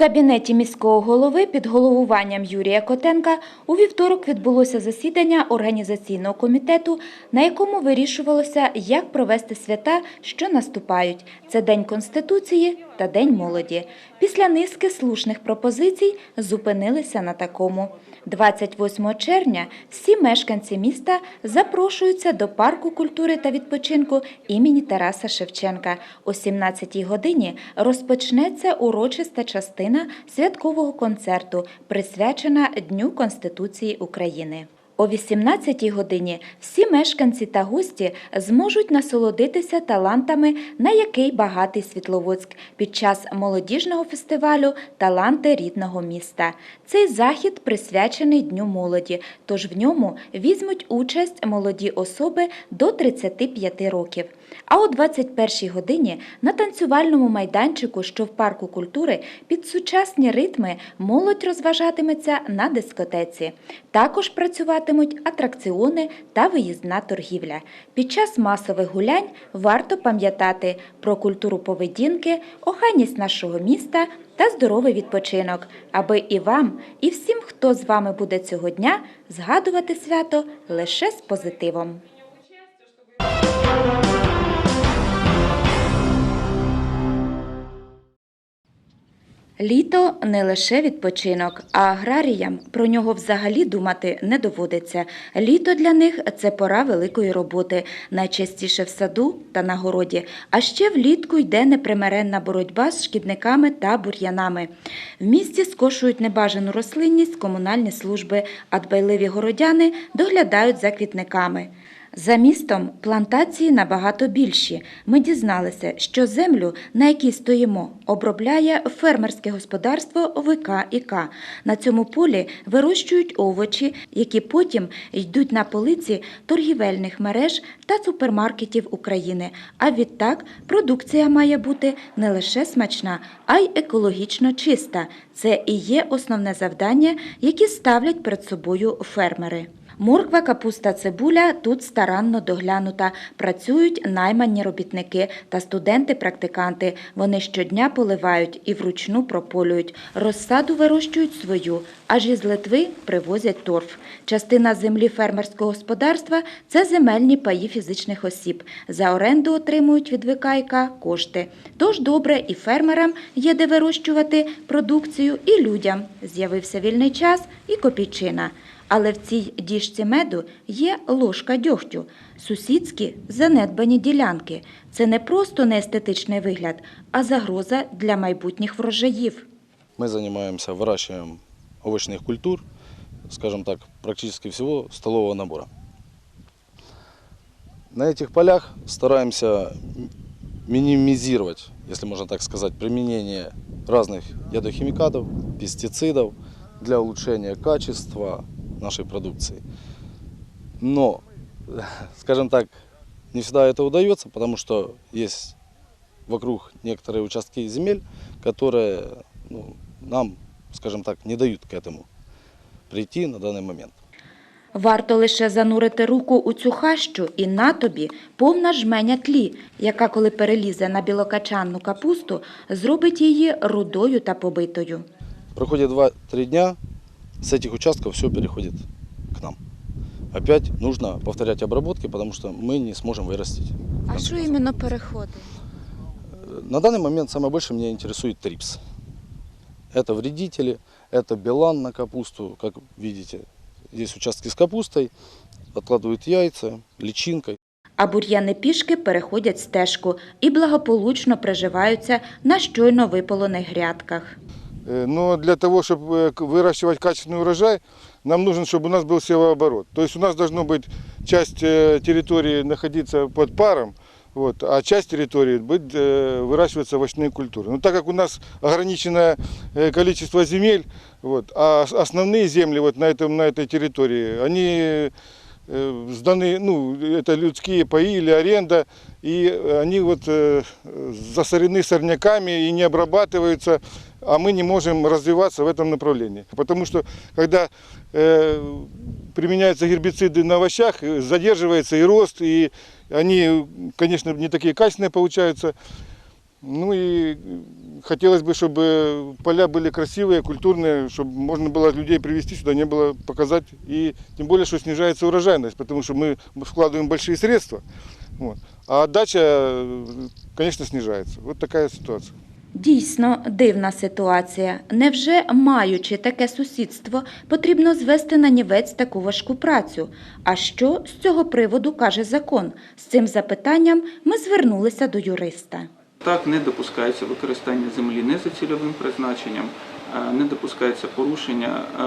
кабінеті міського голови під головуванням Юрія Котенка у вівторок відбулося засідання організаційного комітету, на якому вирішувалося, як провести свята, що наступають. Це День Конституції та День молоді. Після низки слушних пропозицій зупинилися на такому. 28 червня всі мешканці міста запрошуються до парку культури та відпочинку імені Тараса Шевченка. О 17-й годині розпочнеться урочиста частина святкового концерту, присвячена Дню Конституції України. О 18-й годині всі мешканці та гості зможуть насолодитися талантами, на який багатий Світловодськ під час молодіжного фестивалю Таланти рідного міста. Цей захід присвячений Дню молоді, тож в ньому візьмуть участь молоді особи до 35 років. А о 21-й годині на танцювальному майданчику, що в парку культури, під сучасні ритми молодь розважатиметься на дискотеці. Також працюватимуть атракціони та виїзна торгівля. Під час масових гулянь варто пам'ятати про культуру поведінки, охайність нашого міста та здоровий відпочинок, аби і вам, і всім, хто з вами буде цього дня, згадувати свято лише з позитивом. Літо не лише відпочинок, а аграріям про нього взагалі думати не доводиться. Літо для них це пора великої роботи, найчастіше в саду та на городі. А ще влітку йде непримиренна боротьба з шкідниками та бур'янами. В місті скошують небажану рослинність комунальні служби, а дбайливі городяни доглядають за квітниками. За містом плантації набагато більші. Ми дізналися, що землю, на якій стоїмо, обробляє фермерське господарство ВК і К. На цьому полі вирощують овочі, які потім йдуть на полиці торгівельних мереж та супермаркетів України. А відтак продукція має бути не лише смачна, а й екологічно чиста. Це і є основне завдання, яке ставлять перед собою фермери. Морква, капуста, цибуля тут старанно доглянута. Працюють наймані робітники та студенти-практиканти. Вони щодня поливають і вручну прополюють. Розсаду вирощують свою, аж із Литви привозять торф. Частина землі фермерського господарства – це земельні паї фізичних осіб. За оренду отримують від ВКК кошти. Тож добре і фермерам є де вирощувати продукцію, і людям. З'явився вільний час і копійчина Але в цій діжці меду є ложка дьогтю. Сусідські занедбані ділянки. Це не просто неестетичний вигляд, а загроза для майбутніх врожаїв. Мы занимаемся выращиванием овощных культур, скажем так, практически всего столового набора. На этих полях стараемся минимизировать, если можно так сказать, применение разных ядохимикатов, пестицидов для улучшения качества нашей продукции. Но, скажем так, не всегда это удается, потому что есть вокруг некоторые участки земель, которые ну, нам, скажем так, не дают к этому прийти на данный момент. Варто лише занурити руку у цю хащу, і на тобі повна жменя тлі, яка, коли перелізе на білокачанну капусту, зробить її рудою та побитою. Проходит 2-3 дня, с этих участков все переходит к нам. Опять нужно повторять обработки, потому что мы не сможем вырастить. А що іменно переходить? На данный момент самое больше меня интересует трипс. Это вредители, это белан на капусту, как видите. Здесь участки с капустой, откладывают яйца, личинкой. А бур'яни пішки переходять стежку і благополучно приживаються на щойно виполоних грядках. Э, Но для того, чтобы выращивать качественный урожай, нам нужно, чтобы у нас был севооборот. То есть у нас должно быть часть э, территории находиться под паром, вот, а часть территории быть, э, выращиваться овощные культуры. Но так как у нас ограниченное э, количество земель, вот, а ос- основные земли вот на, этом, на этой территории, они э, сданы, ну, это людские паи или аренда, и они вот э, засорены сорняками и не обрабатываются, а мы не можем развиваться в этом направлении. Потому что когда э, применяются гербициды на овощах, э, задерживается и рост, и они, конечно, не такие качественные получаются. Ну и хотелось бы, чтобы поля были красивые, культурные, чтобы можно было людей привести сюда, не было показать. И тем более, что снижается урожайность, потому что мы вкладываем большие средства. Вот. А отдача, э, конечно, снижается. Вот такая ситуация. Дійсно дивна ситуація. Невже, маючи таке сусідство, потрібно звести на нівець таку важку працю? А що з цього приводу каже закон? З цим запитанням ми звернулися до юриста. Так, не допускається використання землі не за цільовим призначенням, е, не допускається порушення, е,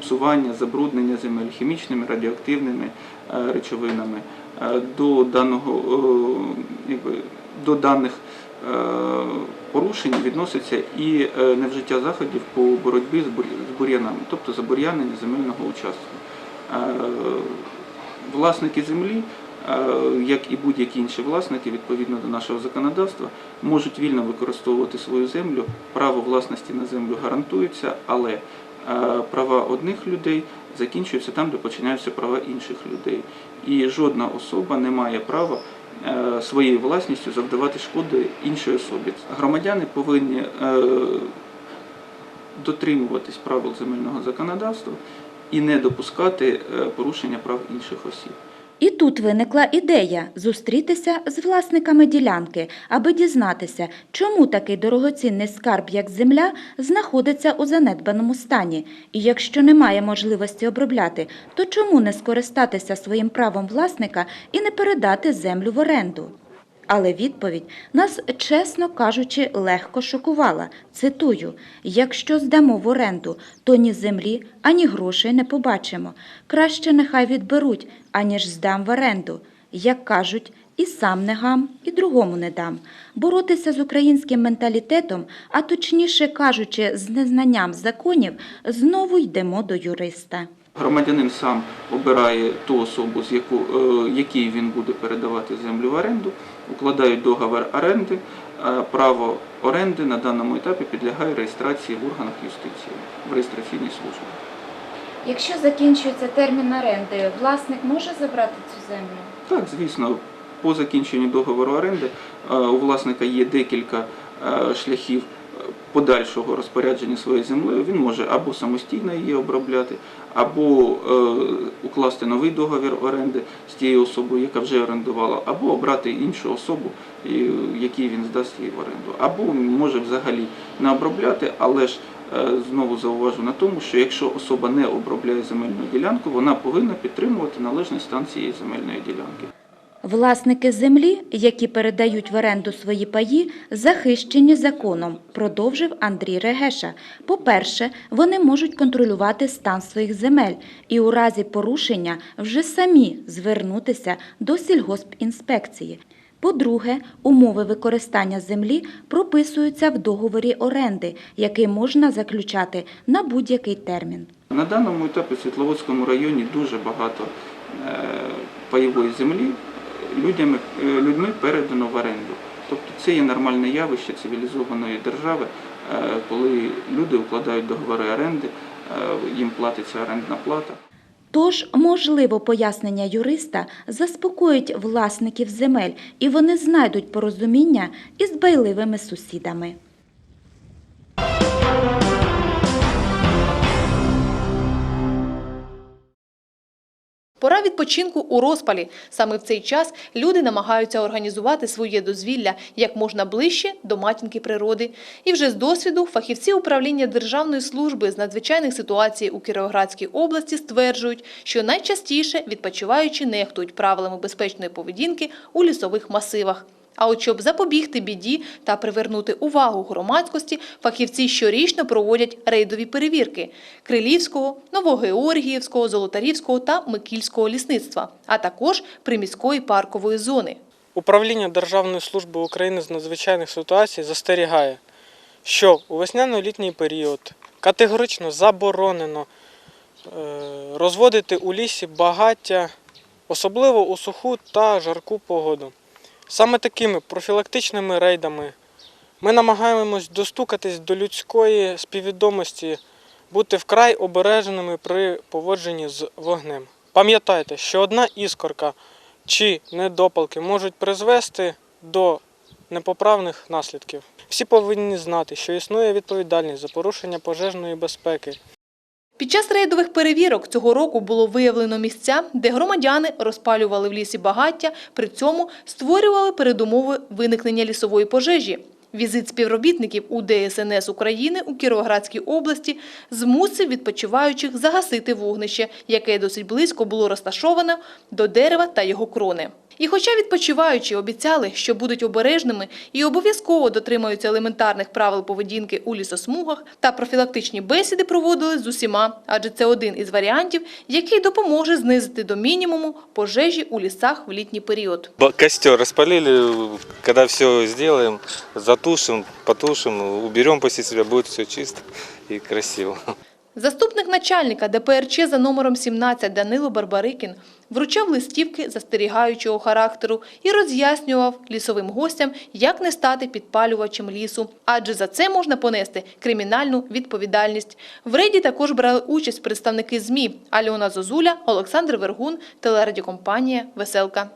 псування, забруднення земель хімічними, радіоактивними е, речовинами. До даного якби, до даних порушень відноситься і невжиття заходів по боротьбі з бур'янами, тобто забур'янення земельного участку. Власники землі як і будь-які інші власники, відповідно до нашого законодавства, можуть вільно використовувати свою землю. Право власності на землю гарантується, але права одних людей закінчуються там, де починаються права інших людей. І жодна особа не має права е, своєю власністю завдавати шкоди іншій особі. Громадяни повинні е, дотримуватись правил земельного законодавства і не допускати е, порушення прав інших осіб. І тут виникла ідея зустрітися з власниками ділянки, аби дізнатися, чому такий дорогоцінний скарб, як земля, знаходиться у занедбаному стані. І якщо немає можливості обробляти, то чому не скористатися своїм правом власника і не передати землю в оренду? Але відповідь нас, чесно кажучи, легко шокувала. Цитую: якщо здамо в оренду, то ні землі, ані грошей не побачимо. Краще нехай відберуть, аніж здам в оренду. Як кажуть, і сам не гам, і другому не дам. Боротися з українським менталітетом, а точніше кажучи, з незнанням законів, знову йдемо до юриста. Громадянин сам обирає ту особу, з яку, е, якій він буде передавати землю в оренду, укладають договір оренди. Право оренди на даному етапі підлягає реєстрації в органах юстиції в реєстраційній службі. Якщо закінчується термін оренди, власник може забрати цю землю? Так, звісно, по закінченню договору оренди е, у власника є декілька е, шляхів подальшого розпорядження своєю землею. Він може або самостійно її обробляти, або е, укласти новий договір оренди з тією особою, яка вже орендувала, або обрати іншу особу, якій він здасть її в оренду, або може взагалі не обробляти, але ж е, знову зауважу на тому, що якщо особа не обробляє земельну ділянку, вона повинна підтримувати належний стан цієї земельної ділянки. Власники землі, які передають в оренду свої паї, захищені законом, продовжив Андрій Регеша. По-перше, вони можуть контролювати стан своїх земель і у разі порушення вже самі звернутися до сільгоспінспекції. По-друге, умови використання землі прописуються в договорі оренди, який можна заключати на будь-який термін. На даному етапі в Світловодському районі дуже багато е, пайової землі людьми, е, людьми передано в оренду. Тобто це є нормальне явище цивілізованої держави, е, коли люди укладають договори оренди, е, їм платиться орендна плата. Тож, можливо, пояснення юриста заспокоїть власників земель, і вони знайдуть порозуміння із байливими сусідами. Пора відпочинку у розпалі. Саме в цей час люди намагаються організувати своє дозвілля як можна ближче до матінки природи. І вже з досвіду фахівці управління Державної служби з надзвичайних ситуацій у Кіровоградській області стверджують, що найчастіше відпочиваючі нехтують правилами безпечної поведінки у лісових масивах. А от щоб запобігти біді та привернути увагу громадськості, фахівці щорічно проводять рейдові перевірки Крилівського, Новогеоргіївського, Золотарівського та Микільського лісництва, а також приміської паркової зони. Управління Державної служби України з надзвичайних ситуацій застерігає, що у весняно-літній період категорично заборонено е, розводити у лісі багаття, особливо у суху та жарку погоду. Саме такими профілактичними рейдами ми намагаємось достукатись до людської співвідомості, бути вкрай обережними при поводженні з вогнем. Пам'ятайте, що одна іскорка чи недопалки можуть призвести до непоправних наслідків. Всі повинні знати, що існує відповідальність за порушення пожежної безпеки. Під час рейдових перевірок цього року було виявлено місця, де громадяни розпалювали в лісі багаття, при цьому створювали передумови виникнення лісової пожежі. Візит співробітників у ДСНС України у Кіровоградській області змусив відпочиваючих загасити вогнище, яке досить близько було розташоване до дерева та його крони. І хоча відпочиваючі обіцяли, що будуть обережними і обов'язково дотримаються елементарних правил поведінки у лісосмугах, та профілактичні бесіди проводили з усіма, адже це один із варіантів, який допоможе знизити до мінімуму пожежі у лісах в літній період. Костер распалили, когда все сделаем, затушим, потушим, уберем после себя, будет все чисто и красиво. Заступник начальника ДПРЧ за номером 17 Данило Барбарикін вручав листівки застерігаючого характеру і роз'яснював лісовим гостям, як не стати підпалювачем лісу, адже за це можна понести кримінальну відповідальність. В рейді також брали участь представники ЗМІ Альона Зозуля, Олександр Вергун, телерадіокомпанія «Веселка».